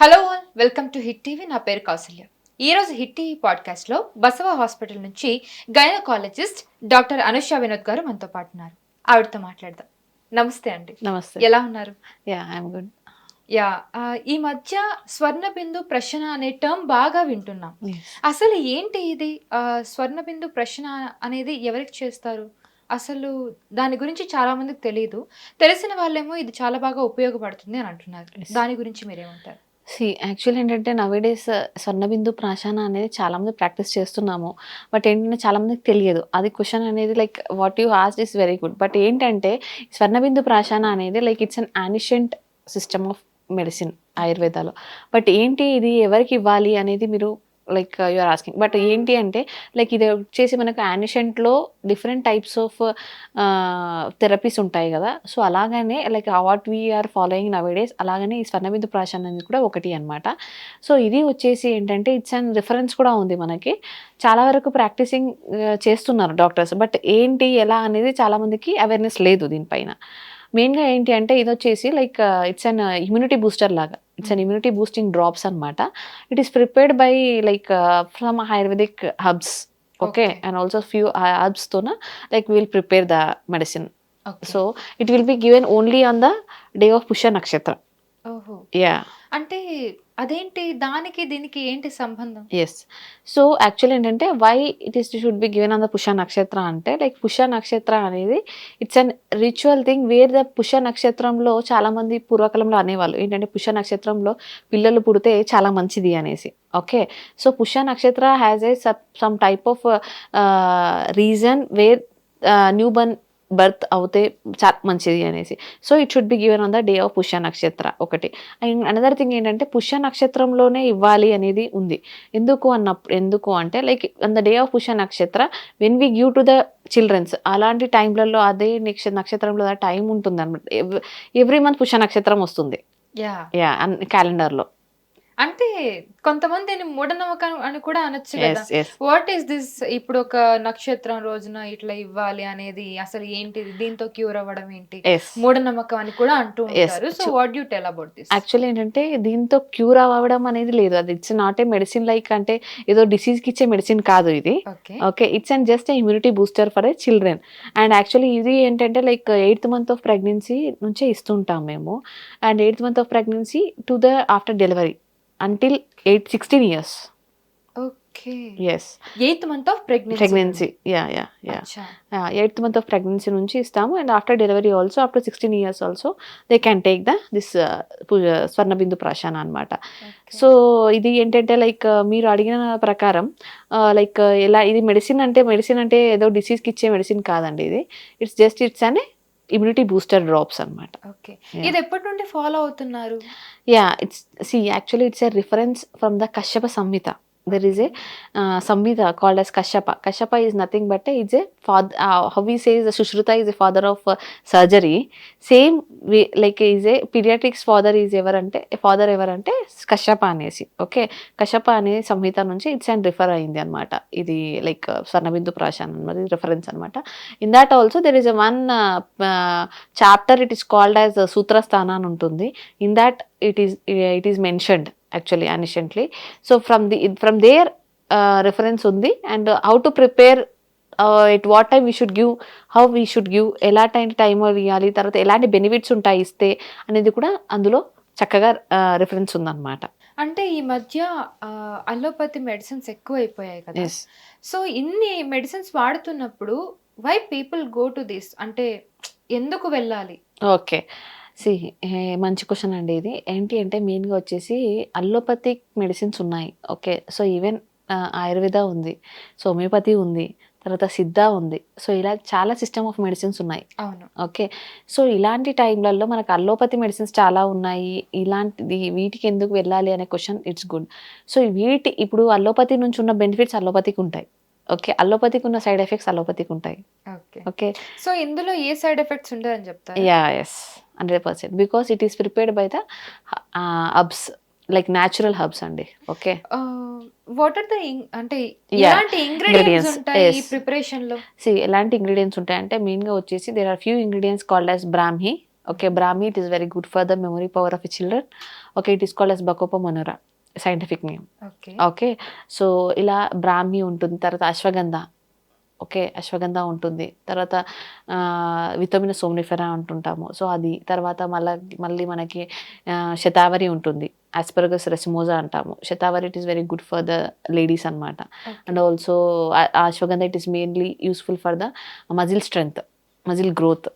Hello all welcome to Hit TV. నా పేరు కౌసల్య. ఈ రోజు హిట్ టీవీ పాడ్కాస్ట్లో బసవ హాస్పిటల్ నుంచి గైనకాలజిస్ట్ డాక్టర్ అనుష వినోద్ గారు మనతో పాటు ఉన్నారు. ఆవిడతో మాట్లాడదాం. నమస్తే అండి. నమస్తే. ఎలా ఉన్నారు? యా ఐఎమ్ గుడ్ యా ఈ మధ్య స్వర్ణ బిందు ప్రశ్న అనే టర్మ్ బాగా వింటున్నాం. అసలు ఏంటి ఇది? ఆ, స్వర్ణ బిందు ప్రశ్న అనేది ఎవరికి చేస్తారు? అసలు దాని గురించి చాలా మందికి తెలియదు తెలిసిన వాళ్ళేమో ఇది చాలా బాగా ఉపయోగపడుతుంది అని అంటున్నారు. దాని గురించి మీరేమంటారు? సి యాక్చువల్ ఏంటంటే నవేడేస్ స్వర్ణబిందు ప్రాశాన అనేది చాలామంది ప్రాక్టీస్ చేస్తున్నాము. బట్ ఏంటంటే చాలామందికి తెలియదు. అది క్వశ్చన్ అనేది like what you asked is very good. But ఏంటంటే స్వర్ణబిందు ప్రాశాన అనేది like it's an ancient system of medicine ఆయుర్వేదాలో. But ఏంటి ఇది ఎవరికి ఇవ్వాలి అనేది మీరు లైక్ యూఆర్ ఆస్కింగ్ బట్ ఏంటి అంటే లైక్ ఇది వచ్చేసి మనకు యానిషెంట్లో డిఫరెంట్ టైప్స్ ఆఫ్ థెరపీస్ ఉంటాయి కదా. సో అలాగనే like what we are following nowadays అలాగనే ఈ స్వర్ణబిందు ప్రాషన్ అనేది కూడా ఒకటి అనమాట సో ఇది వచ్చేసి ఏంటంటే ఇట్స్ అండ్ రిఫరెన్స్ కూడా ఉంది మనకి. చాలా వరకు ప్రాక్టీసింగ్ uh, చేస్తున్నారు డాక్టర్స్ బట్ ఏంటి ఎలా అనేది చాలామందికి అవేర్నెస్ లేదు దీనిపైన. మెయిన్గా ఏంటి అంటే ఇది వచ్చేసి like it's an immunity booster లాగా. It's an immunity boosting drops అనమాట it is prepared by like from ayurvedic herbs okay. And also few హబ్స్తోన like will prepare the medicine. So it will be given only on the day of Pushya Nakshatra yeah అంటే అదేంటి? దానికి దీనికి ఏంటి సంబంధం? Yes so actual ఏంటంటే why it is should be given on the Pushya Nakshatra అంటే like పుష్య నక్షత్ర అనేది it's an ritual thing where the Pushya నక్షత్రంలో చాలా మంది పూర్వకాలంలో అనేవాళ్ళు. ఏంటంటే పుష్య నక్షత్రంలో పిల్లలు పుడితే చాలా మంచిది అనేసి. Okay so Pushya Nakshatra has a some type of reason where new burn birth అవుతే చాలా మంచిది అనేసి. So it should be given on the day of Pushya Nakshatra ఒకటి. అండ్ అనదర్ థింగ్ ఏంటంటే పుష్య నక్షత్రంలోనే ఇవ్వాలి అనేది ఉంది. ఎందుకు అన్నప్పుడు ఎందుకు అంటే like on the day of Pushya Nakshatra when we give to the childrens అలాంటి టైంలలో అదే నక్ష నక్షత్రంలో టైం ఉంటుంది అనమాట ఎవ్రీ మంత్ పుష్య నక్షత్రం వస్తుంది. యా యా క్యాలెండర్లో అంటే కొంతమంది మూఢనమ్మకం అని కూడా అనొచ్చు కదా. వాట్ ఈస్ దిస్ ఇప్పుడు ఒక నక్షత్రం రోజున ఇట్లా ఇవ్వాలి అనేది అసలు ఏంటిది? దీంతో క్యూర్ అవ్వడం ఏంటి? మూఢనమ్మకం అని కూడా అంటూ. ఉంటారు. So what you tell about this actually ఏంటంటే దీంతో క్యూర్ అవ్వడం అనేది లేదు. అది it's not a medicine like అంటే ఏదో డిసీజ్కి ఇచ్చే మెడిసిన్ కాదు ఇది. Okay okay it's and just immunity booster for a children and actually ఇది ఏంటంటే like eighth month of pregnancy నుంచే ఇస్తుంటాం మేము. And eighth month of pregnancy to the after delivery until eight sixteen years okay yes eighth month of pregnancy pregnancy yeah yeah yeah eighth month of pregnancy నుంచి ఇస్తాము. And after delivery also after sixteen years also they can take the this Swarnabindu Prashana అనమాట so ఇది ఏంటంటే like మీరు అడిగిన ప్రకారం like ఎలా ఇది మెడిసిన్ అంటే మెడిసిన్ అంటే ఏదో డిసీజ్కి ఇచ్చే మెడిసిన్ కాదండి ఇది. ఇట్స్ జస్ట్ ఇట్స్ అనే ఇమ్యూనిటీ బూస్టర్ డ్రాప్స్ అనమాట ఓకే. ఇది ఎప్పటి నుండి ఫాలో అవుతున్నారు? Yeah it's see actually it's a reference from the Kashyapa Samhita there is a Samhita called as Kashyapa Kashyapa is nothing but is a father how we says Sushruta is a father of surgery same like is a paediatrics father is ఎవరంటే father ఎవరంటే కశ్యప అనేసి okay Kashyapa అనే సంహిత నుంచి it's and refer అయింది అనమాట ఇది like Swarnabindu ప్రాశాన్ అనమాట reference అనమాట in that also there is a one chapter it is called as Sutrasthana అని ఉంటుంది. In that it is it is mentioned actually anciently so from the from there reference ఉంది. And how to prepare it what time we should give how we should give ఎలాంటి time ఇవ్వాలి తర్వాత ఎలాంటి benefits ఉంటాయి ఇస్తే అనేది కూడా అందులో చక్కగా రిఫరెన్స్ ఉందన్నమాట. అంటే ఈ మధ్య అలోపతి మెడిసిన్స్ ఎక్కువ అయిపోయాయి కదా. సో ఇన్ని medicines వాడుతున్నప్పుడు why people go to this అంటే ఎందుకు వెళ్ళాలి? ఓకే సి మంచి క్వశ్చన్ అండి ఇది. ఏంటి అంటే మెయిన్గా వచ్చేసి అల్లోపతిక్ మెడిసిన్స్ ఉన్నాయి. ఓకే సో ఈవెన్ ఆయుర్వేద ఉంది సో హోమియోపతి ఉంది తర్వాత సిద్ధ ఉంది. సో ఇలా చాలా సిస్టమ్ ఆఫ్ మెడిసిన్స్ ఉన్నాయి. అవును. ఓకే సో ఇలాంటి టైంలలో మనకు అల్లోపతి మెడిసిన్స్ చాలా ఉన్నాయి. ఇలాంటిది వీటికి ఎందుకు వెళ్ళాలి అనే క్వశ్చన్ ఇట్స్ గుడ్. సో వీటి ఇప్పుడు అల్లోపతి నుంచి ఉన్న బెనిఫిట్స్ అల్లోపతికి ఉంటాయి. ఓకే అల్లోపతికి ఉన్న సైడ్ ఎఫెక్ట్స్ అల్లోపతికి ఉంటాయి. ఓకే. ఓకే. సో ఇందులో ఏ సైడ్ ఎఫెక్ట్స్ ఉండదని చెప్తారు? Yeah yes hundred percent. Because it is prepared by the herbs like natural herbs అండి. ఓకే వాట్ ఆర్ ద అంటే ఎలాంటి ఇంగ్రీడియంట్స్ ingredients, ఉంటాయి ఈ. ప్రిపరేషన్లో? సి ఎలాంటి ఇంగ్రీడియంట్స్ ఉంటాయంటే మెయిన్గా వచ్చేసి there are few ingredients called as Brahmi okay Brahmi it is very good for the memory power of children okay it is called as Bacopa monnieri scientific name okay so ఇలా బ్రాహ్మి ఉంటుంది తర్వాత ashwagandha. Okay ashwagandha ఉంటుంది. తర్వాత vitamin Somnifera అంటుంటాము. So అది తర్వాత మళ్ళీ మళ్ళీ మనకి శతావరి ఉంటుంది. ఆస్పరగస్ రెసిమోజా అంటాము. Shatavari it is very good for the ladies అనమాట and also Ashwagandha it is mainly useful for the muscle strength muscle growth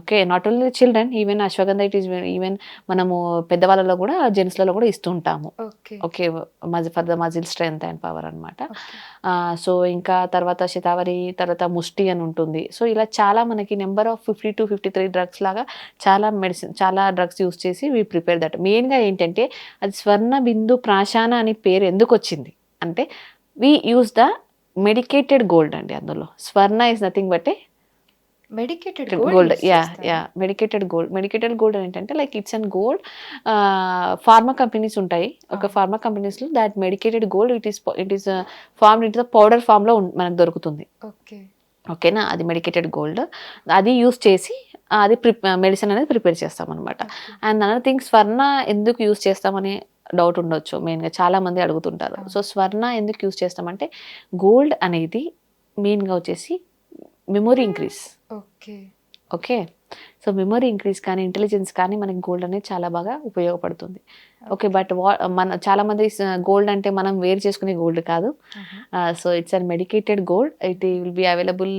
okay not only children even Ashwagandha it is even మనము పెద్దవాళ్ళలో కూడా జెంట్స్లలో కూడా ఇస్తూ ఉంటాము. Okay okay మజి for the muscle strength and power అనమాట so ఇంకా తర్వాత శతావరి తర్వాత ముష్టి అని ఉంటుంది. సో ఇలా చాలా మనకి number of fifty two fifty three drugs లాగా చాలా మెడిసిన్ చాలా డ్రగ్స్ యూస్ చేసి వీ ప్రిపేర్ దట్ మెయిన్గా ఏంటంటే అది స్వర్ణ బిందు ప్రాశాన అని పేరు ఎందుకు వచ్చింది? అంటే we use the medicated gold అండి అందులో. Swarna is nothing but a medicated gold yeah yeah medicated gold medicated gold ఏంటంటే like it's and gold pharma companies ఉంటాయి. ఒక. ఫార్మా కంపెనీస్లో that medicated gold it is it is form it the powder ఫామ్లో మనకు దొరుకుతుంది. Okay. ఓకేనా అది medicated gold అది యూస్ చేసి అది ప్రి మెడిసిన్ అనేది ప్రిపేర్ చేస్తాం అనమాట అండ్ అనదర్ థింగ్ స్వర్ణ ఎందుకు యూస్ చేస్తామని డౌట్ ఉండొచ్చు. మెయిన్గా చాలా మంది అడుగుతుంటారు. సో స్వర్ణ ఎందుకు యూస్ చేస్తామంటే గోల్డ్ అనేది మెయిన్గా వచ్చేసి memory increase okay. Okay so memory increase కానీ ఇంటెలిజెన్స్ కానీ మనకి గోల్డ్ అనేది చాలా బాగా ఉపయోగపడుతుంది. ఓకే బట్ వా మన చాలా మంది గోల్డ్ అంటే మనం వేరు చేసుకునే గోల్డ్ కాదు. So it's an medicated gold it will be available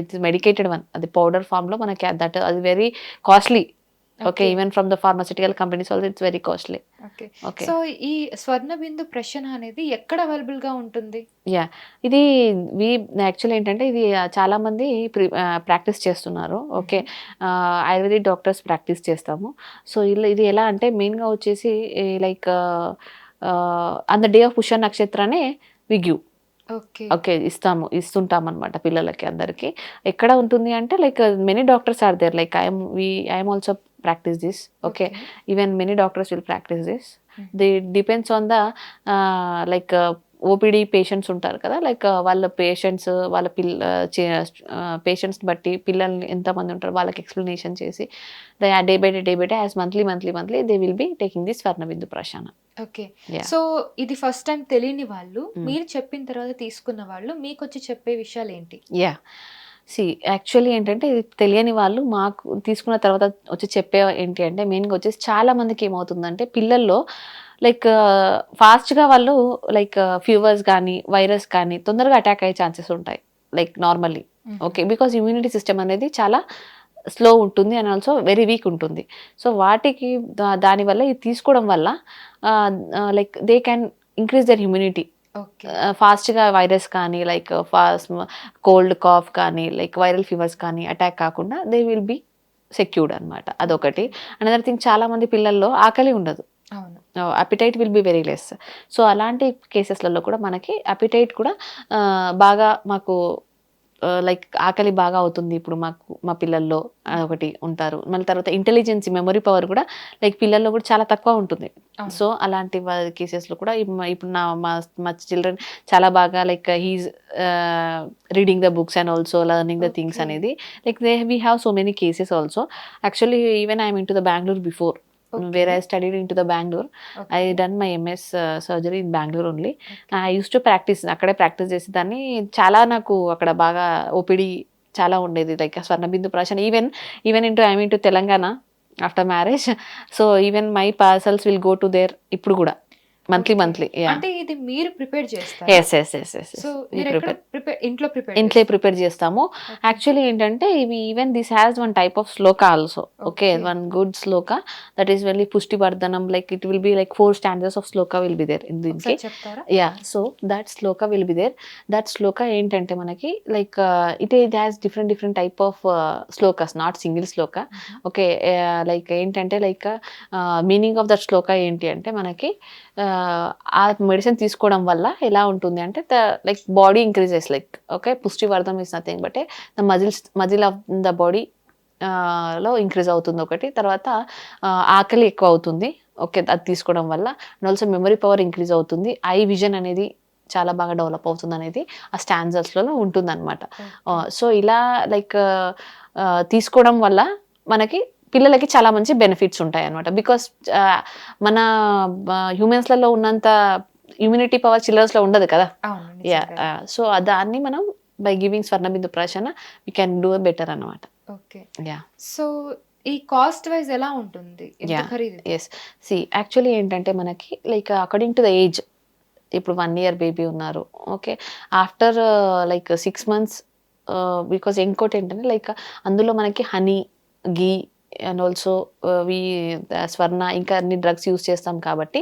it's medicated one అది పౌడర్ ఫామ్లో మనకి దట్ అది very costly okay even from the pharmaceutical companies also it's very costly okay so ఈ స్వర్ణ బిందు ప్రశ్న అనేది ఎక్కడ అవైలబుల్గా ఉంటుంది? యా ఇది వి యాక్చువల్ ఏంటంటే ఇది చాలా మంది ప్రాక్టీస్ చేస్తున్నారు. ఓకే ఆయుర్వేదిక్ డాక్టర్స్ ప్రాక్టీస్ చేస్తాము. సో ఇలా ఇది ఎలా అంటే మెయిన్గా వచ్చేసి like on the day of Pushya నక్షత్రానే we give okay. ఇస్తాము ఇస్తుంటాం అనమాట పిల్లలకి అందరికి. ఎక్కడ ఉంటుంది అంటే like many doctors are there like I'm we I'm also practice this okay. Even many doctors will practice this. The depends on the like OPD patients ఉంటారు కదా లైక్ వాళ్ళ పేషెంట్స్ వాళ్ళ పిల్ల పేషెంట్స్ని బట్టి పిల్లల్ని ఎంతమంది ఉంటారు వాళ్ళకి ఎక్స్ప్లెనేషన్ చేసి day by day day by day as monthly monthly monthly they will be taking this Swarnabindu Prashana. Okay. Yeah. So ఇది ఫస్ట్ టైం తెలియని వాళ్ళు Hmm. మీరు చెప్పిన తర్వాత తీసుకున్న వాళ్ళు మీకు వచ్చి చెప్పే విషయాలు ఏంటి యా సి యాక్చువల్లీ ఏంటంటే ఇది తెలియని వాళ్ళు మాకు తీసుకున్న తర్వాత వచ్చి చెప్పే ఏంటి అంటే మెయిన్గా వచ్చేసి చాలా మందికి ఏమవుతుందంటే పిల్లల్లో లైక్ ఫాస్ట్గా వాళ్ళు లైక్ ఫీవర్స్ కానీ వైరస్ కానీ తొందరగా అటాక్ అయ్యే ఛాన్సెస్ ఉంటాయి like normally okay because immunity system అనేది చాలా స్లో ఉంటుంది అండ్ ఆల్సో వెరీ వీక్ ఉంటుంది. సో వాటికి దానివల్ల ఇది తీసుకోవడం వల్ల like they can increase their immunity ఫాస్ట్గా వైరస్ కానీ లైక్ ఫాస్ట్ కోల్డ్ కాఫ్ కానీ లైక్ వైరల్ ఫీవర్స్ కానీ అటాక్ కాకుండా దే విల్ బి సెక్యూర్డ్ అనమాట అదొకటి. అనదర్ థింగ్ చాలా మంది పిల్లల్లో ఆకలి ఉండదు. Appetite will be very less so అలాంటి కేసెస్లలో కూడా మనకి అపిటైట్ కూడా బాగా మాకు లైక్ ఆకలి బాగా అవుతుంది ఇప్పుడు మాకు మా పిల్లల్లో ఒకటి ఉంటారు మళ్ళీ తర్వాత ఇంటెలిజెన్స్ మెమరీ పవర్ కూడా లైక్ పిల్లల్లో కూడా చాలా తక్కువ ఉంటుంది. సో అలాంటి కేసెస్లో కూడా ఇప్- ఇప్పుడు నా మా మా చిల్డ్రన్ చాలా బాగా like he's reading the books and also learning the things. అనేది like they we have so many cases also actually even I'm in to the Bengaluru before. Where I studied in to the Bengaluru. I done my MS surgery in Bengaluru only I use to practice అక్కడే practice చేసేదాన్ని చాలా నాకు అక్కడ బాగా OPD చాలా ఉండేది. Like Swarnabindu Prashan even even into I mean to Telangana after marriage so even my parcels will go to there ఇప్పుడు కూడా. మంత్లీ. మంత్లీ అంటే ఇది మీరు ప్రిపేర్ చేస్తారు? Yes yes yes yes so ఇంట్లో ప్రిపేర్ ఇంట్లో ప్రిపేర్ చేస్తాము. యాక్చువల్లీ ఏంటంటే ఇవి even this has one type of shloka also okay. One good shloka that is very pushtivardhanam like it will be like four standards of shloka will be there దీనికి yeah so that shloka will be there that shloka ఏంటంటే మనకి like it it has different different type of shlokas not single shloka okay like ఏంటంటే like meaning of that shloka ఏంటి అంటే మనకి ఆ medicine తీసుకోవడం వల్ల ఎలా ఉంటుంది అంటే the like body increases like okay pushtivardham is nothing but the muscles muscle of the body లో ఇంక్రీజ్ అవుతుంది ఒకటి. తర్వాత ఆకలి ఎక్కువ అవుతుంది ఓకే అది తీసుకోవడం వల్ల. And also memory power increase అవుతుంది. ఐ విజన్ అనేది చాలా బాగా డెవలప్ అవుతుంది అనేది ఆ స్టాండర్డ్స్లలో ఉంటుంది అనమాట సో ఇలా లైక్ తీసుకోవడం వల్ల మనకి పిల్లలకి చాలా మంచి బెనిఫిట్స్ ఉంటాయి అనమాట బికాస్ మన హ్యూమన్స్లలో ఉన్నంత ఇమ్యూనిటీ పవర్ చిల్డ్రన్స్లో ఉండదు కదా? యా. సో దాన్ని మనం by giving Swarnabindu Prashana we can do better అనమాట ఓకే యా సో ఈ కాస్ట్ వైజ్ ఎలా ఉంటుంది? ఎస్ సి యాక్చువల్లీ ఏంటంటే మనకి like according to the age ఇప్పుడు వన్ ఇయర్ బేబీ ఉన్నారు okay after like six months because ఇంకోటి ఏంటంటే లైక్ అందులో మనకి honey ghee and also we Swarna ఇంకా అన్ని డ్రగ్స్ యూస్ చేస్తాం కాబట్టి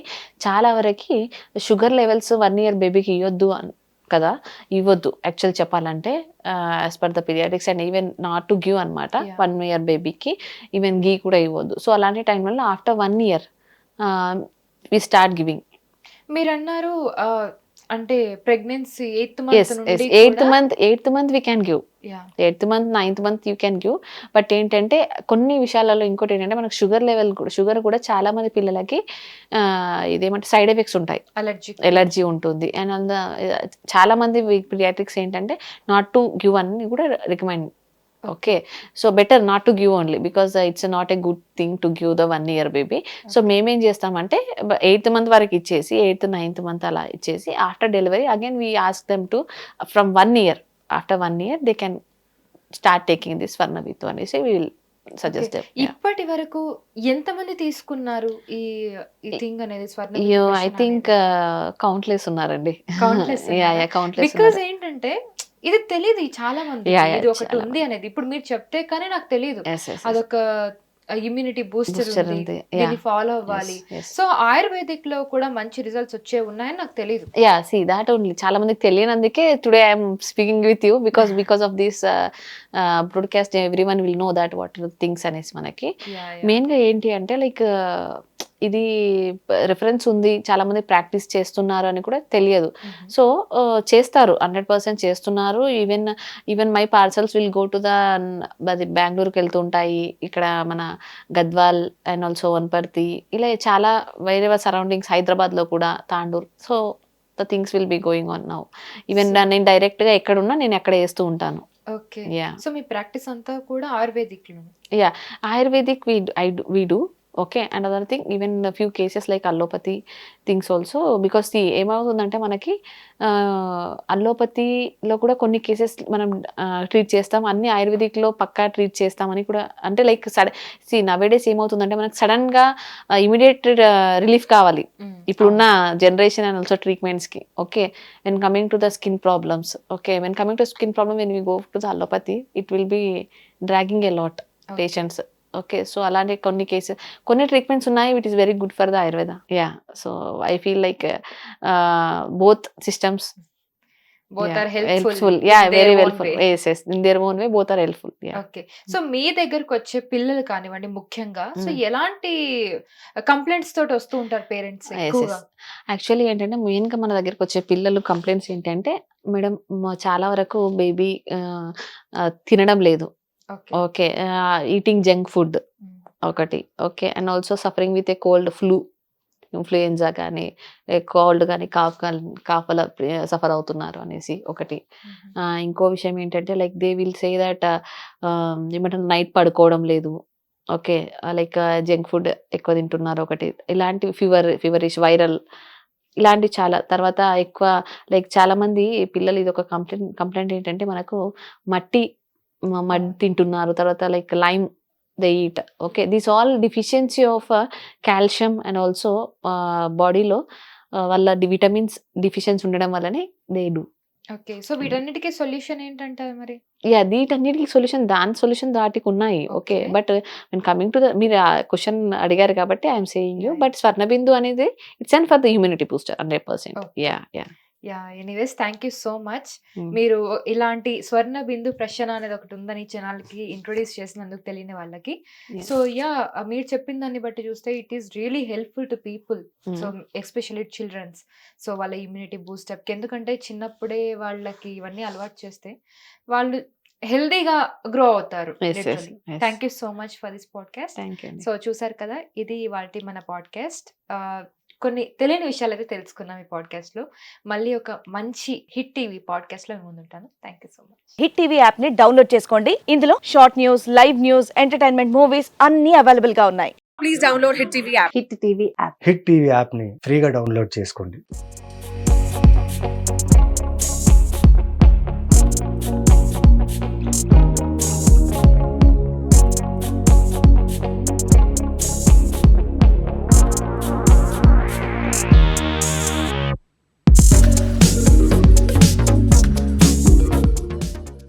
చాలా వరకు షుగర్ లెవెల్స్ వన్ ఇయర్ బేబీకి ఇవ్వద్దు అన్- కదా? ఇవ్వద్దు. యాక్చువల్ చెప్పాలంటే as per the periodics and even not to give అనమాట. వన్ ఇయర్ బేబీకి ఈవెన్ గీ కూడా ఇవ్వద్దు. సో అలాంటి టైంలో after one year we start giving మీరు అన్నారు అంటే pregnancy eighth yes month yes eighth month eighth month we can give eighth month ninth month you can give but ఏంటంటే కొన్ని విషయాలలో ఇంకోటి ఏంటంటే మనకు షుగర్ లెవెల్ షుగర్ కూడా చాలా మంది పిల్లలకి ఇదేమంటే సైడ్ ఎఫెక్ట్స్ ఉంటాయి. అలర్జీ ఎలర్జీ ఉంటుంది. అండ్ అంద చాలా మంది పిడియాట్రిక్స్ ఏంటంటే నాట్ టు గివ్ అని కూడా recommend okay so better not to give only because it's not a good thing to give the one year baby so మేమేం చేస్తామంటే ఎయిత్ మంత్ వరకు ఇచ్చేసి ఎయిత్ నైన్త్ మంత్ అలా ఇచ్చేసి after delivery again we ask them to from one year after one year they can start taking this వర్ణవిత్ అనేసి we will suggest ఇప్పటి వరకు ఎంత మంది తీసుకున్నారు ఈ థింగ్ అనేది స్వర్ణ ఐ థింక్ కౌంట్లెస్ ఉన్నారండి? యా కౌంట్లెస్ బికాజ్ ఏంటంటే ఇది తెలియదు చాలా మంది ఇది ఒకటి ఉంది అనేది. ఇప్పుడు మీరు చెప్తే కానీ నాకు తెలియదు అదొక ఇమ్యూనిటీ బూస్టర్ ఉంది. దీన్ని. ఫాలో అవ్వాలి. సో ఆయుర్వేదిక్లో కూడా మంచి రిజల్ట్స్ వచ్చే ఉన్నాయని నాకు తెలియదు యా సి దాట్ ఓన్లీ చాలా మందికి తెలియనందుకే today I'm speaking with you because because of this broadcast everyone will know that what things అనేసి మనకి. మెయిన్గా ఏంటి అంటే లైక్ ఇది రిఫరెన్స్ ఉంది చాలా మంది ప్రాక్టీస్ చేస్తున్నారు అని కూడా తెలియదు. సో చేస్తారు హండ్రెడ్ పర్సెంట్ చేస్తున్నారు. Even even my parcels will go to the అది బెంగళూరుకి వెళ్తుంటాయి ఇక్కడ మన గద్వాల్ అండ్ ఆల్సో వన్పర్తి ఇలా చాలా వేరే సరౌండింగ్స్ హైదరాబాద్లో కూడా Tandur so the things will be going on now even నేను డైరెక్ట్గా ఎక్కడున్నా నేను ఎక్కడ వేస్తూ ఉంటాను. ఓకే యా సో మీ ప్రాక్టీస్ అంతా కూడా ఆయుర్వేదిక్లో ayurvedic I do, we do. Okay and other thing even few cases like allopathy things also because the ఏమవుతుందంటే మనకి అల్లోపతిలో కూడా కొన్ని కేసెస్ మనం ట్రీట్ చేస్తాం. అన్ని ఆయుర్వేదిక్లో పక్కా ట్రీట్ చేస్తామని కూడా అంటే లైక్ సడన్ సి నవేడేస్ ఏమవుతుందంటే మనకి సడన్గా ఇమీడియట్ రిలీఫ్ కావాలి. ఇప్పుడున్న generation and also ట్రీట్మెంట్స్కి okay when coming to the skin problems okay when coming to skin problem when we go to the allopathy it will be dragging a lot patients okay so అలాంటి కొన్ని cases కొన్ని treatments ఉన్నాయి with is very good for the Ayurveda yeah so I feel like both systems both are helpful yeah very yes yes in their own way both are helpful okay so మీ దగ్గరకు వచ్చే పిల్లలు కానివ్వండి ముఖ్యంగా so Mm. ఎలాంటి complaints తోటి వస్తూ ఉంటారు parents actually ఏంటంటే మెయిన్గా మన దగ్గరికి వచ్చే పిల్లలు కంప్లైంట్స్ ఏంటంటే మేడం చాలా వరకు బేబీ తినడం లేదు. ఓకే. ఈటింగ్ జంక్ ఫుడ్ ఒకటి. Okay. And also suffering with a cold flu influenza కానీ కోల్డ్ కానీ కాఫ్ కానీ కాఫ్ సఫర్ అవుతున్నారు అనేసి ఒకటి. ఆ, ఇంకో విషయం ఏంటంటే like they will say that ఏమంటారు నైట్ పడుకోవడం లేదు. ఓకే. లైక్ జంక్ ఫుడ్ ఎక్కువ తింటున్నారు ఒకటి. ఇలాంటి ఫీవర్ ఫీవరిష్ వైరల్ ఇలాంటి చాలా. తర్వాత ఎక్కువ లైక్ చాలా మంది పిల్లలు ఇది ఒక కంప్లైంట్ కంప్లైంట్ ఏంటంటే మనకు మట్టి మడ్ తింటున్నారు. తర్వాత like lime they eat. Okay this all deficiency of calcium and also బాడీలో వాళ్ళ విటమిన్స్ డిఫిషియన్సీ ఉండడం వల్లనే దే డూ. ఓకే సో వీటన్నిటికీ సొల్యూషన్ ఏంటంటారు మరి? యా వీటన్నిటికి సొల్యూషన్ దాని సొల్యూషన్ దాటికి ఉన్నాయి. ఓకే. బట్ నేను కమింగ్ టు ద మీరు ఆ క్వశ్చన్ అడిగారు కాబట్టి I'm saying you but Swarnabindu అనేది it's and for the immunity booster hundred percent. Yeah yeah. Yeah anyways thank you so much. మీరు ఇలాంటి స్వర్ణ బిందు ప్రశ్న అనేది ఒకటి ఉందని ఛానల్కి ఇంట్రొడ్యూస్ చేసినందుకు తెలియని వాళ్ళకి. సో యా మీరు చెప్పిన దాన్ని బట్టి చూస్తే it is really helpful to people so especially childrens so వాళ్ళ ఇమ్యూనిటీ బూస్టప్ ఎందుకంటే చిన్నప్పుడే వాళ్ళకి ఇవన్నీ అలవాటు చేస్తే వాళ్ళు హెల్దీగా గ్రో అవుతారు thank you so much for this podcast so చూసారు కదా ఇది వాటి మన పాడ్కాస్ట్ కొన్ని తెలియని విషయాలు అయితే తెలుసుకున్నాం ఈ పాడ్కాస్ట్లో. మళ్ళీ ఒక మంచి హిట్ టీవీ పాడ్కాస్ట్లో మీ ముందుంటాను. Thank you so much. Hit TV యాప్ని డౌన్లోడ్ చేసుకోండి. ఇందులో short news live news entertainment movies అన్ని అవైలబుల్గా ఉన్నాయి. please download Hit TV app. Hit TV app. Hit TV యాప్ని ఫ్రీగా డౌన్లోడ్ చేసుకోండి.